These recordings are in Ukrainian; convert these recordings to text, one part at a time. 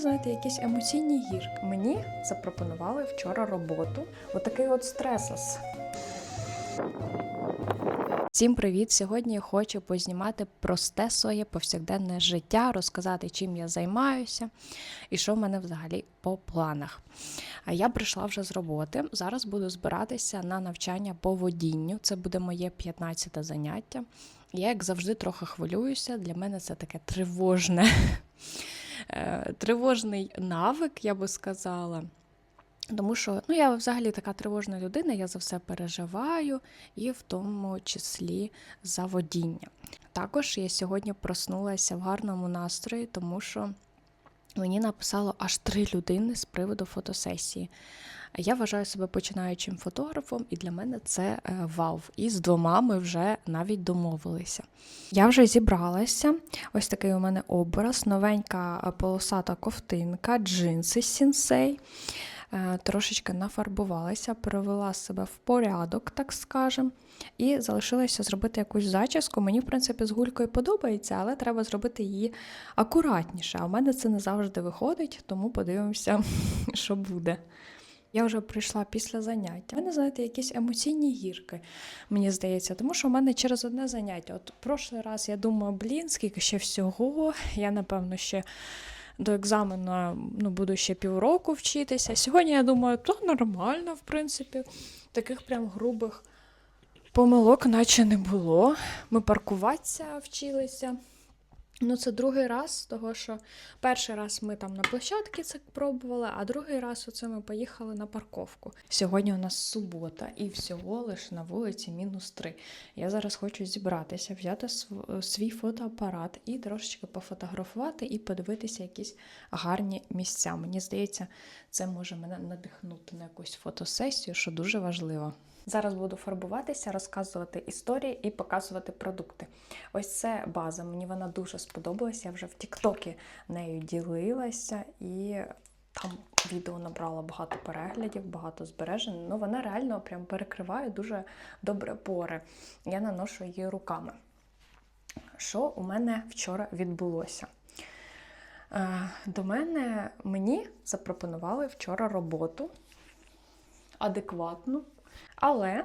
Знаєте, якісь емоційні гірки. Мені запропонували вчора роботу. Отакий от стресос. Всім привіт! Сьогодні я хочу познімати просте своє повсякденне життя, розказати, чим я займаюся і що в мене взагалі по планах. Я прийшла вже з роботи. Зараз буду збиратися на навчання по водінню. Це буде моє 15 те заняття. Я, як завжди, трохи хвилююся. Для мене це таке тривожне, тривожний навик, я би сказала. Тому що ну, я взагалі така тривожна людина, я за все переживаю, і в тому числі за водіння. Також я сьогодні проснулася в гарному настрої, тому що мені написало аж три людини з приводу фотосесії. Я вважаю себе починаючим фотографом, і для мене це е, вау. І з двома ми вже навіть домовилися. Я вже зібралася. Ось такий у мене образ, новенька е, полосата ковтинка, джинси сінсей. Е, Трошечки нафарбувалася, привела себе в порядок, так скажем, і залишилося зробити якусь зачіску. Мені, в принципі, з гулькою подобається, але треба зробити її акуратніше. А в мене це не завжди виходить, тому подивимося, що буде. Я вже прийшла після заняття. У мене, знаєте, якісь емоційні гірки, мені здається, тому що в мене через одне заняття. От прошлий раз я думаю, блін, скільки ще всього. Я, напевно, ще до екзамену ну, буду ще півроку вчитися. Сьогодні я думаю, то нормально, в принципі. Таких прям грубих помилок, наче не було. Ми паркуватися вчилися. Ну, це другий раз, того що перший раз ми там на площадці це пробували, а другий раз оце ми поїхали на парковку. Сьогодні у нас субота, і всього лиш на вулиці мінус три. Я зараз хочу зібратися, взяти свій фотоапарат і трошечки пофотографувати і подивитися якісь гарні місця. Мені здається, це може мене надихнути на якусь фотосесію, що дуже важливо. Зараз буду фарбуватися, розказувати історії і показувати продукти. Ось це база. Мені вона дуже сподобалася. Я вже в Тіктокі нею ділилася і там відео набрало багато переглядів, багато збережень. Ну вона реально прям перекриває дуже добре пори. Я наношу її руками. Що у мене вчора відбулося? Е, До мене мені запропонували вчора роботу адекватну, але,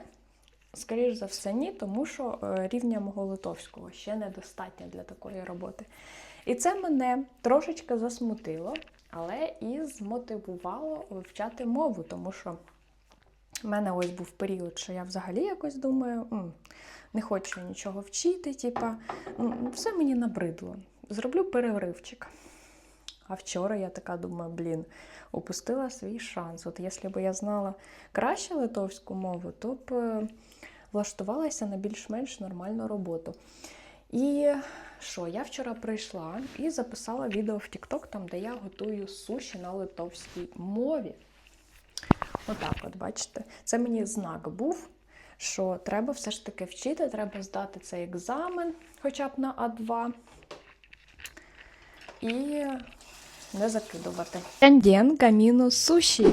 скоріш за все, ні, тому що е, рівня мого литовського ще недостатньо для такої роботи. І це мене трошечки засмутило, але і змотивувало вивчати мову, тому що в мене ось був період, що я взагалі якось думаю, «М, не хочу нічого вчити, типа, ну, все мені набридло. Зроблю переривчик. А вчора я така думаю, блін, упустила свій шанс. От якщо б я знала краще литовську мову, то б е, влаштувалася на більш-менш нормальну роботу. І що, я вчора прийшла і записала відео в TikTok, там, де я готую суші на литовській мові. Отак, от, бачите, це мені знак був, що треба все ж таки вчити, треба здати цей екзамен, хоча б на А2. І не закидувати. Šiandien gaminu sushi.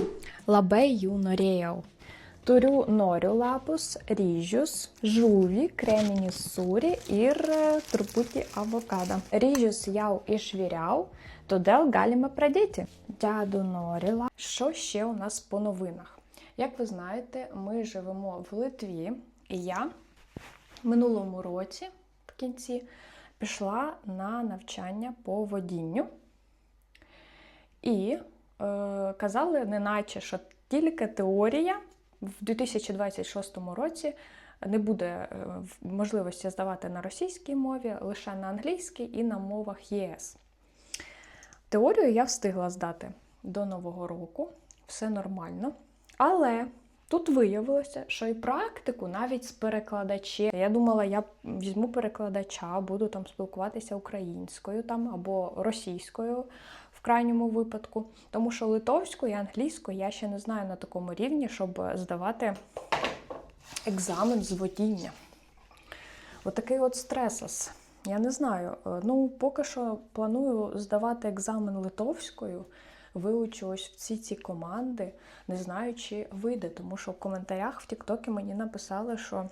Labai jų norėjau. Turiu noriu lapus, ryžius, žuvį, kreminį sūrį ir e, truputį avokadą. Ryžius jau išviriau, todėl galime pradėti. Деду норі ла- Що ще у нас по новинах? Як ви знаєте, ми живемо в Литві, і я в минулому році, в кінці, пішла на навчання по водінню. І е, казали, неначе, що тільки теорія в 2026 році не буде е, можливості здавати на російській мові, лише на англійській і на мовах ЄС. Теорію я встигла здати до Нового року, все нормально. Але тут виявилося, що і практику навіть з перекладачем. Я думала, я візьму перекладача, буду там спілкуватися українською там або російською крайньому випадку. Тому що литовську і англійську я ще не знаю на такому рівні, щоб здавати екзамен з водіння. Отакий от стресос. Я не знаю. Е, Ну, поки що планую здавати екзамен литовською, вивчу ось всі ці команди, не знаю, чи вийде, тому що в коментарях в Тіктокі мені написали, що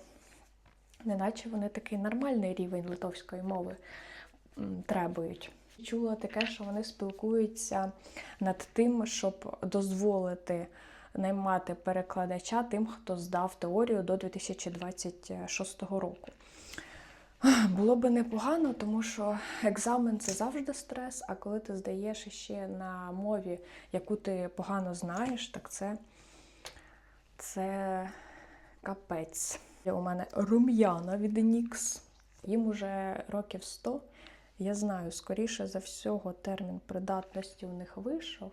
неначе вони такий нормальний рівень литовської мови требують. Чула таке, що вони спілкуються над тим, щоб дозволити наймати перекладача тим, хто здав теорію до 2026 року. Було би непогано, тому що екзамен це завжди стрес, а коли ти здаєш ще на мові, яку ти погано знаєш, так це, це капець. У мене рум'яна від Нікс. Їм уже років 100. Я знаю, скоріше за всього, термін придатності у них вийшов,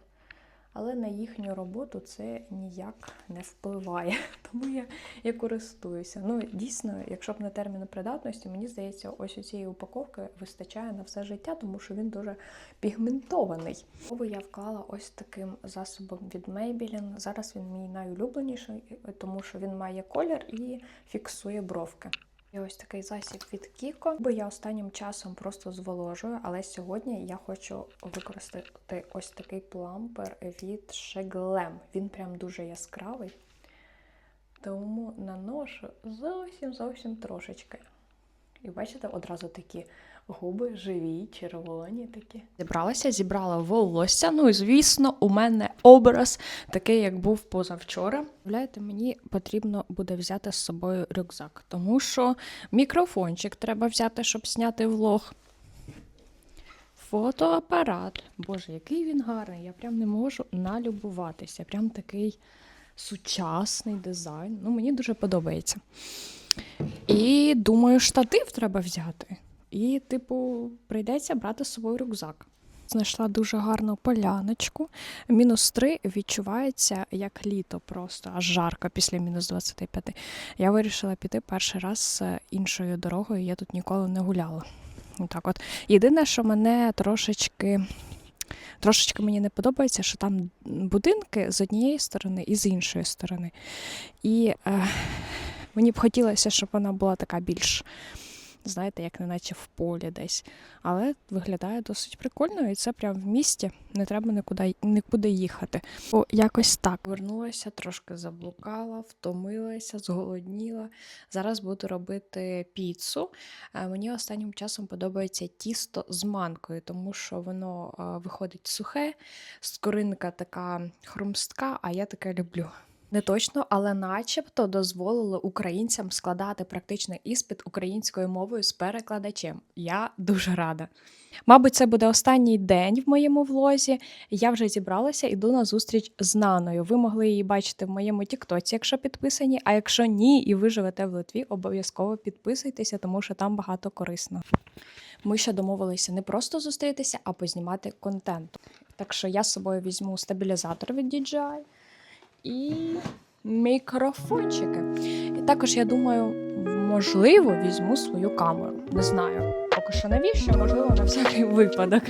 але на їхню роботу це ніяк не впливає. Тому я, я користуюся. Ну, дійсно, якщо б не термін придатності, мені здається, ось у цієї упаковки вистачає на все життя, тому що він дуже пігментований. Мову я вклала ось таким засобом від Maybelline. Зараз він мій найулюбленіший, тому що він має колір і фіксує бровки. І ось такий засіб від Кіко, бо я останнім часом просто зволожую, але сьогодні я хочу використати ось такий плампер від Шеглем. Він прям дуже яскравий, тому наношу зовсім зовсім трошечки. І бачите, одразу такі губи живі, червоні такі. Зібралася, зібрала волосся. Ну і звісно, у мене образ такий, як був позавчора. Уявляєте, мені потрібно буде взяти з собою рюкзак, тому що мікрофончик треба взяти, щоб зняти влог. Фотоапарат. Боже, який він гарний. Я прям не можу налюбуватися. Прям такий сучасний дизайн. Ну, мені дуже подобається. І думаю, штатив треба взяти. І, типу, прийдеться брати з собою рюкзак. Знайшла дуже гарну поляночку. Мінус 3 відчувається як літо, просто аж жарко після мінус 25. Я вирішила піти перший раз з іншою дорогою, я тут ніколи не гуляла. Так от. Єдине, що мене трошечки. Трошечки мені не подобається, що там будинки з однієї сторони і з іншої сторони. І е, мені б хотілося, щоб вона була така більш, знаєте, як неначе в полі десь. Але виглядає досить прикольно, і це прямо в місті, не треба нікуди, нікуди їхати. О, якось так. Вернулася, трошки заблукала, втомилася, зголодніла. Зараз буду робити піцу. Е, Мені останнім часом подобається тісто з манкою, тому що воно е, виходить сухе, скоринка така хрумстка, а я таке люблю. Не точно, але начебто дозволили українцям складати практичний іспит українською мовою з перекладачем. Я дуже рада. Мабуть, це буде останній день в моєму влозі. Я вже зібралася, іду на зустріч з Наною. Ви могли її бачити в моєму Тіктоці, якщо підписані. А якщо ні, і ви живете в Литві, обов'язково підписуйтеся, тому що там багато корисного. Ми ще домовилися не просто зустрітися, а познімати контент. Так що я з собою візьму стабілізатор від DJI і мікрофончики. І також я думаю, можливо, візьму свою камеру. Не знаю. Поки що навіщо, можливо, на всякий випадок.